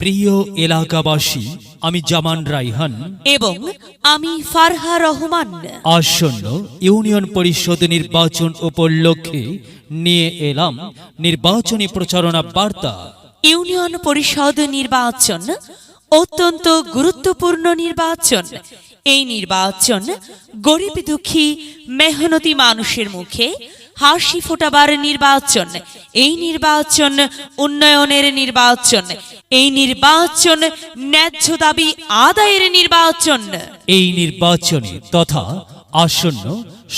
প্রিয় এলাকাবাসী আমি জামান রাইহান এবং আমি ফারহা রহমান। আসন্ন ইউনিয়ন পরিষদ নির্বাচন উপলক্ষে নিয়ে এলাম নির্বাচনী প্রচারণা বার্তা। ইউনিয়ন পরিষদ নির্বাচন অত্যন্ত গুরুত্বপূর্ণ নির্বাচন। এই নির্বাচন গরিব দুঃখী মেহনতি মানুষের মুখে হাসি ফোটাবার নির্বাচন, এই নির্বাচন উন্নয়নের নির্বাচন, এই নির্বাচন ন্যায্য দাবি আদায়ের নির্বাচন। এই নির্বাচনে তথা আসন্ন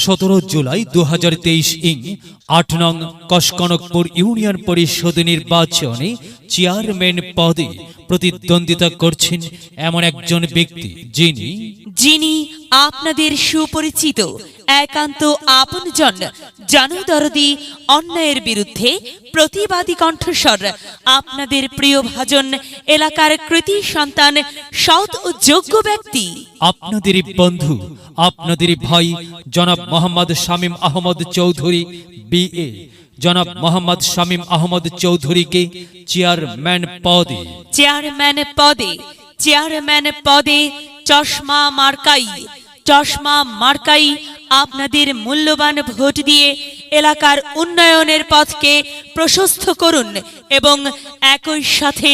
সতেরো জুলাই দু হাজার তেইশ ইং আট নং কসকনকপুর ইউনিয়ন পরিষদ নির্বাচনে চেয়ারম্যান পদে প্রতিদ্বন্দ্বিতা করছেন এমন একজন ব্যক্তি যিনি যিনি আপনাদের সুপরিচিত একান্ত আপনজন জনদরদি অন্যায়ের বিরুদ্ধে প্রতিবাদী কণ্ঠস্বর আপনাদের প্রিয় ভাজন এলাকার কৃতি সন্তান সৎ ও যোগ্য ব্যক্তি। আপনাদেরই বন্ধু আপনাদেরই ভাই জনাব মোহাম্মদ শামীম আহমদ চৌধুরী বিএ জনাব মোহাম্মদ শামীম আহমদ চৌধুরীকে চেয়ারম্যান পদে চেয়ারম্যান পদে চেয়ারম্যান পদে চশমা মার্কাই চশমা মার্কাই আপনাদের মূল্যবান ভোট দিয়ে এলাকার উন্নয়নের পথকে প্রশস্ত করুন এবং একই সাথে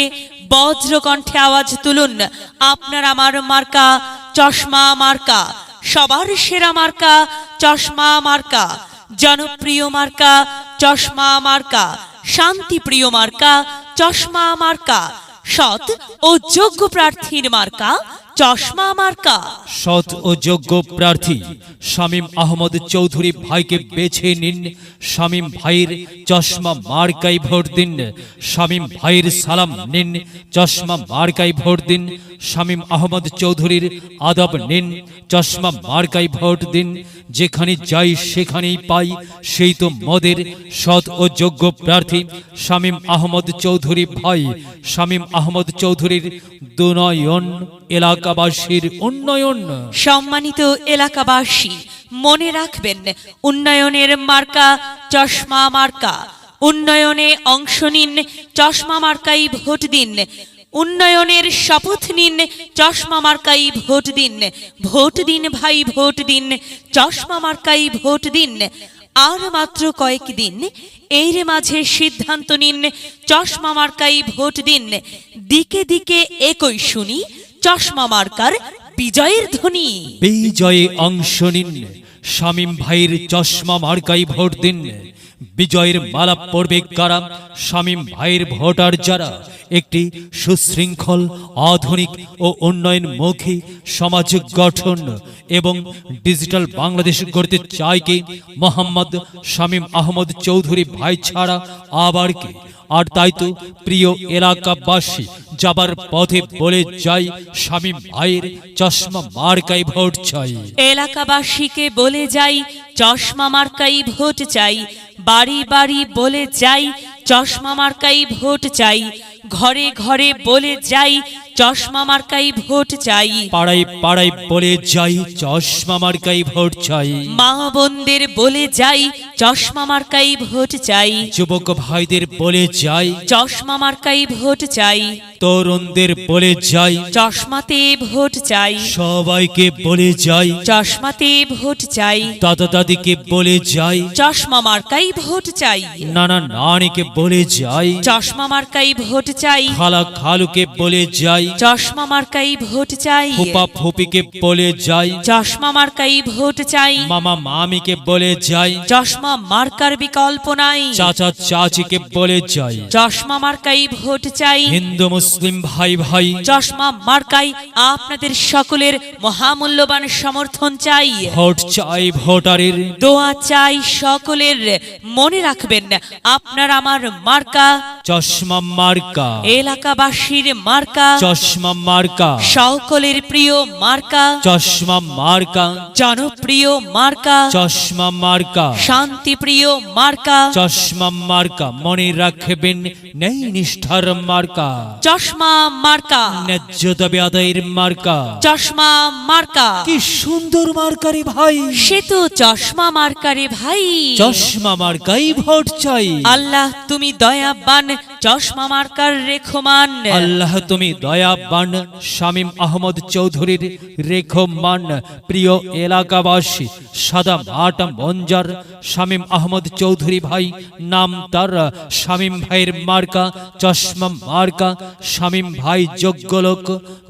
বজ্রকণ্ঠে আওয়াজ তুলুন। আপনার আমার মার্কা চশমা মার্কা সবার সেরা মার্কা চশমা মার্কা জনপ্রিয় মার্কা চশমা মার্কা শান্তিপ্রিয় মার্কা চশমা মার্কা সৎ ও যোগ্য প্রার্থীর মার্কা চশমা মার্কা সৎ ও যোগ্য প্রার্থী শামীম আহমদ চৌধুরী ভাইকে বেছে নিন। শামীম ভাইয়ের চশমা মার্কাই ভোট দিন। শামীম ভাইয়ের সালাম নিন। চশমা মার্কাই ভোট দিন। শামীম আহমদ চৌধুরীর আদব নিন। চশমা মার্কাই ভোট দিন। যেখানে যাই সেখানেই পাই। সেই তো মদের সৎ ও যোগ্য প্রার্থী শামীম আহমদ চৌধুরী ভাই। শামীম আহমদ চৌধুরীর দুনয়ন এলাকাবাসীর উন্নয়ন। সম্মানিত এলাকাবাসী, মনে রাখবেন, উন্নয়নের মার্কা চশমা মার্কা। উন্নয়নে অংশ নিন, চশমা মার্কাই ভোট দিন। উন্নয়নের শপথ নিন, চশমা মার্কাই ভোট দিন। ভোট দিন ভাই, ভোট দিন, চশমা মার্কাই ভোট দিন। আর মাত্র কয়েক দিন, এর মাঝে সিদ্ধান্ত নিন, চশমা মার্কাই ভোট দিন। দিকে দিকে একই শুনি চশমা মার্কার বিজয়ের ধ্বনি। বিজয়ে অংশ নিন শামীম ভাইয়ের চশমা মার্কাই ভোট দিন। বিজয়ের মালা পড়বে কারা? শামীম ভাইয়ের ভোটার যারা? একটি সুশৃঙ্খল, আধুনিক ও উন্নয়নমুখী সমাজ গঠন এবং ডিজিটাল বাংলাদেশ গড়তে চায় কি? মোহাম্মদ শামীম আহমদ চৌধুরী ভাই ছাড়া আবার কি? আর তাই তো প্রিয় এলাকাবাসী যাবার পথে বলে যাই শামীম ভাইয়ের চশমা মার্কাই ভোট চাই। এলাকাবাসীকে বলে যাই, চশমা মার্কাই ভোট চাই। বাড়ি বাড়ি বলে যাই চশমা মার্কাই ভোট চাই। ঘরে ঘরে বলে যাই চশমা মার্কাই ভোট চাই। পাড়ায় পাড়ায় বলে যাই চশমা মার্কাই ভোট চাই। মা বোনদের বলে যাই চশমা মার্কাই ভোট চাই। যুবক ভাইদের বলে যাই। চশমা মার্কাই ভোট চাই। তরুণদের বলে যাই চশমাতে ভোট চাই। সবাইকে বলে যাই চশমাতে ভোট চাই। দাদা দাদিকে বলে যাই চশমা মার্কাই ভোট চাই। নানা নানিকে বলে যাই চশমা মার্কাই ভোট চাই। খালা খালুকে বলে যাই চশমা মার্কাই ভোট চাই। ফুপা ফুপিকে বলে যাই চশমা মার্কাই ভোট চাই। মামা মামিকে বলে যাই চশমা মার্কার বিকল্প নাই। চাচা চাচিকে বলে যাই চশমা মার্কাই ভোট চাই। হিন্দু মুসলিম ভাই ভাই। চশমা মার্কাই আপনাদের সকলের মহামূল্যবান সমর্থন চাই। ভোট চাই ভোটারের। দোয়া চাই সকলের। মনে রাখবেন আপনার আমার মার্কা। চশমা মার্কা। এলাকাবাসীর মার্কা। চশমা মার্কা। সকলের প্রিয় মার্কা। চশমা মার্কা। জনপ্রিয় মার্কা। চশমা মার্কা। শান্তিপ্রিয় মার্কা। চশমা মার্কা। মনে রাখবেন নেই নিষ্ঠার মার্কা চশমা মার্কা। ন্যায্য দাবি আদায়ের মার্কা। চশমা মার্কা। কি সুন্দর মার্কারি ভাই। সে তো চশমা মার্কারে ভাই। চশমা মার্কাই ভোট চাই। আল্লাহ তুমি দয়াবান চশমা মার্কার রেখমান। আল্লাহ তুমি দয়াবান শামীম আহমদ চৌধুরীর রেখমান। প্রিয় এলাকাবাসী সাদা মাট মঞ্জার শামীম আহমদ চৌধুরী ভাই নাম তার। শামীম ভাইয়ের মার্কা চশমা মার্কা। শামীম ভাই যোগ্য লোক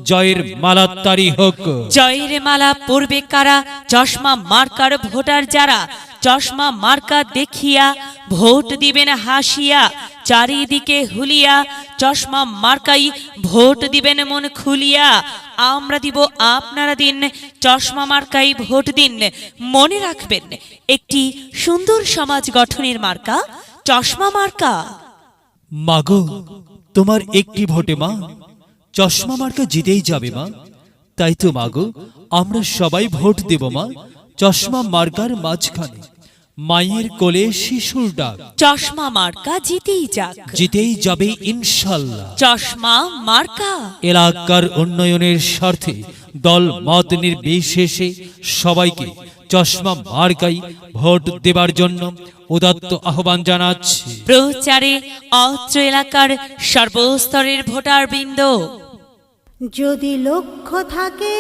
জয়ের মালাত্তারি হোক। জয়ের মালা পড়বে কারা? চশমা মার্কার ভোটার যারা? চশমা মার্কা দেখিয়া ভোট দিবেন হাসিয়া, চারিদিকে হুলিয়া, চশমা মার্কাই ভোট দিবেন মন খুলিয়া। আমরা দিব আপনারা দিন, চশমা মার্কাই ভোট দিন। মনে রাখবেন, একটি সুন্দর সমাজ গঠনের মার্কা, চশমা মার্কা। মাগো, তোমার একটি ভোটে মা, চশমা মার্কা জিতেই যাবে মা। তাই তো মাগো, আমরা সবাই ভোট দেব মা, চশমা মার্কার মাঝখানে। মায়ের কোলে শিশুর ডাক। চশমা মার্কা জিতেই যাক। জিতেই যাবে ইনশাল্লাহ। চশমা মার্কা। এলাকার উন্নয়নের স্বার্থে দল মত নির্বিশেষে সবাইকে চশমা মার্কাই ভোট দেবার জন্য উদাত্ত আহ্বান জানাচ্ছি। প্রচারে অত্র এলাকার সর্বস্তরের ভোটার বৃন্দ যদি লক্ষ্য থাকে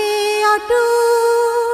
অটুট